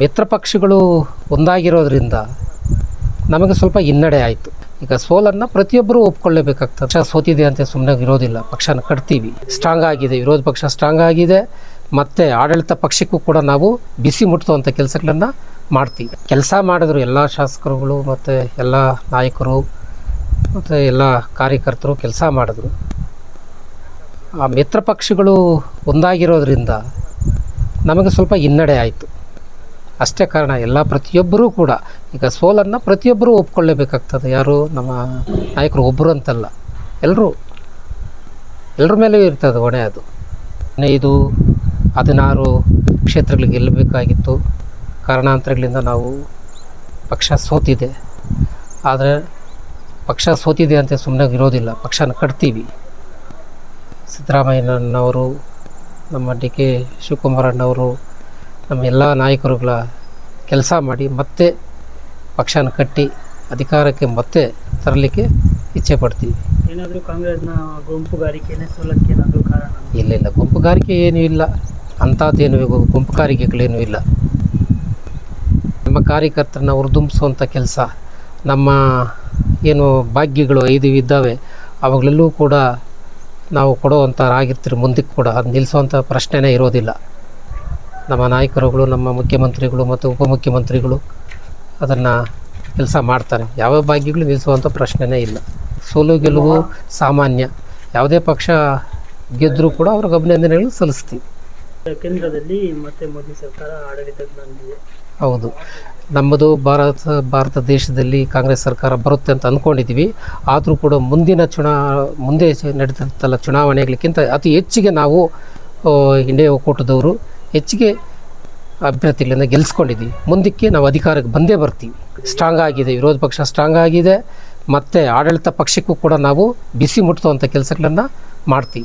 ಮಿತ್ರ ಪಕ್ಷಗಳು ಒಂದಾಗಿರೋದ್ರಿಂದ ನಮಗೆ ಸ್ವಲ್ಪ ಹಿನ್ನಡೆ ಆಯಿತು. ಈಗ ಸೋಲನ್ನು ಪ್ರತಿಯೊಬ್ಬರೂ ಒಪ್ಕೊಳ್ಳೇಬೇಕಾಗ್ತದೆ. ಪಕ್ಷ ಸೋತಿದೆ ಅಂತ ಸುಮ್ಮನೆ ಇರೋದಿಲ್ಲ. ಪಕ್ಷನ ಕಟ್ತೀವಿ. ಸ್ಟ್ರಾಂಗ್ ಆಗಿದೆ. ವಿರೋಧ ಪಕ್ಷ ಸ್ಟ್ರಾಂಗ್ ಆಗಿದೆ. ಮತ್ತು ಆಡಳಿತ ಪಕ್ಷಕ್ಕೂ ಕೂಡ ನಾವು ಬಿಸಿ ಮುಟ್ಟುವಂಥ ಕೆಲಸಗಳನ್ನು ಮಾಡ್ತೀವಿ. ಕೆಲಸ ಮಾಡಿದ್ರು ಎಲ್ಲ ಶಾಸಕರುಗಳು ಮತ್ತು ಎಲ್ಲ ನಾಯಕರು ಮತ್ತು ಎಲ್ಲ ಕಾರ್ಯಕರ್ತರು ಕೆಲಸ ಮಾಡಿದ್ರು. ಆ ಮಿತ್ರ ಪಕ್ಷಗಳು ಒಂದಾಗಿರೋದ್ರಿಂದ ನಮಗೆ ಸ್ವಲ್ಪ ಹಿನ್ನಡೆ ಆಯಿತು. ಅಷ್ಟೇ ಕಾರಣ ಎಲ್ಲ ಪ್ರತಿಯೊಬ್ಬರೂ ಕೂಡ, ಈಗ ಸೋಲನ್ನು ಪ್ರತಿಯೊಬ್ಬರೂ ಒಪ್ಕೊಳ್ಳೇಬೇಕಾಗ್ತದೆ. ಯಾರು? ನಮ್ಮ ನಾಯಕರು ಒಬ್ಬರು ಅಂತಲ್ಲ. ಎಲ್ಲರೂ ಎಲ್ಲರ ಮೇಲೂ ಇರ್ತದೆ ಹೊಣೆ ಅದು. ಹದಿನೈದು ಹದಿನಾರು ಕ್ಷೇತ್ರಗಳಿಗೆ ಗೆಲ್ಲಬೇಕಾಗಿತ್ತು. ಕಾರಣಾಂತರಗಳಿಂದ ನಾವು ಪಕ್ಷ ಸೋತಿದೆ. ಆದರೆ ಪಕ್ಷ ಸೋತಿದೆ ಅಂತ ಸುಮ್ಮನೆ ಇರೋದಿಲ್ಲ. ಪಕ್ಷನ ಕಟ್ತೀವಿ. ಸಿದ್ದರಾಮಯ್ಯನವರು ನಮ್ಮ ಡಿ ಕೆ ಶಿವಕುಮಾರಣ್ಣವರು ನಮ್ಮ ಎಲ್ಲ ನಾಯಕರುಗಳ ಕೆಲಸ ಮಾಡಿ ಮತ್ತೆ ಪಕ್ಷನ ಕಟ್ಟಿ ಅಧಿಕಾರಕ್ಕೆ ಮತ್ತೆ ತರಲಿಕ್ಕೆ ಇಚ್ಛೆ ಪಡ್ತೀವಿ. ಏನಾದರೂ ಕಾಂಗ್ರೆಸ್ನ ಗುಂಪುಗಾರಿಕೆನೇ ಸೋಲಕ್ಕೆ ಏನಾದರೂ ಕಾರಣ ಇಲ್ಲ ಇಲ್ಲ. ಗುಂಪುಗಾರಿಕೆ ಏನೂ ಇಲ್ಲ. ಅಂಥದ್ದೇನು ಗುಂಪುಗಾರಿಕೆಗಳೇನೂ ಇಲ್ಲ. ನಮ್ಮ ಕಾರ್ಯಕರ್ತರನ್ನ ಹುರಿದುಂಬಿಸುವಂಥ ಕೆಲಸ ನಮ್ಮ ಏನು ಭಾಗ್ಯಗಳು ಐದು ಇದ್ದಾವೆ ಅವಾಗಲೆಲ್ಲೂ ಕೂಡ ನಾವು ಕೊಡುವಂಥರಾಗಿರ್ತೀರಿ ಮುಂದಕ್ಕೆ ಕೂಡ. ಅದು ನಿಲ್ಲಿಸುವಂಥ ಪ್ರಶ್ನೆನೇ ಇರೋದಿಲ್ಲ. ನಮ್ಮ ನಾಯಕರುಗಳು ನಮ್ಮ ಮುಖ್ಯಮಂತ್ರಿಗಳು ಮತ್ತು ಉಪಮುಖ್ಯಮಂತ್ರಿಗಳು ಅದನ್ನು ಕೆಲಸ ಮಾಡ್ತಾರೆ. ಯಾವ ಭಾಗ್ಯಗಳು ನಿಲ್ಲಿಸುವಂಥ ಪ್ರಶ್ನೆನೇ ಇಲ್ಲ. ಸೋಲು ಗೆಲುವು ಸಾಮಾನ್ಯ. ಯಾವುದೇ ಪಕ್ಷ ಗೆದ್ದರೂ ಕೂಡ ಅವ್ರಿಗೆ ಅಭಿನಂದನೆಗಳು ಸಲ್ಲಿಸ್ತೀವಿ. ಕೇಂದ್ರದಲ್ಲಿ ಮತ್ತೆ ಮೋದಿ ಸರ್ಕಾರ ಆಡಳಿತ ಹೌದು. ನಮ್ಮದು ಭಾರತ ಭಾರತ ದೇಶದಲ್ಲಿ ಕಾಂಗ್ರೆಸ್ ಸರ್ಕಾರ ಬರುತ್ತೆ ಅಂತ ಅಂದ್ಕೊಂಡಿದ್ದೀವಿ ಆದರೂ ಕೂಡ ಮುಂದಿನ ಚುನಾ ಮುಂದೆ ನಡೀತಂತಲ್ಲ ಚುನಾವಣೆಗಳಿಗಿಂತ ಅತಿ ಹೆಚ್ಚಿಗೆ ನಾವು ಇಂಡಿಯಾ ಒಕ್ಕೂಟದವರು ಹೆಚ್ಚಿಗೆ ಅಭ್ಯರ್ಥಿಗಳನ್ನ ಗೆಲ್ಲಿಸ್ಕೊಂಡಿದ್ದೀವಿ ಮುಂದಕ್ಕೆ ನಾವು ಅಧಿಕಾರಕ್ಕೆ ಬಂದೇ ಬರ್ತೀವಿ. ಸ್ಟ್ರಾಂಗ್ ಆಗಿದೆ, ವಿರೋಧ ಪಕ್ಷ ಸ್ಟ್ರಾಂಗ್ ಆಗಿದೆ. ಮತ್ತು ಆಡಳಿತ ಪಕ್ಷಕ್ಕೂ ಕೂಡ ನಾವು ಬಿಸಿ ಮುಟ್ಟುವಂಥ ಕೆಲಸಗಳನ್ನು ಮಾಡ್ತೀವಿ.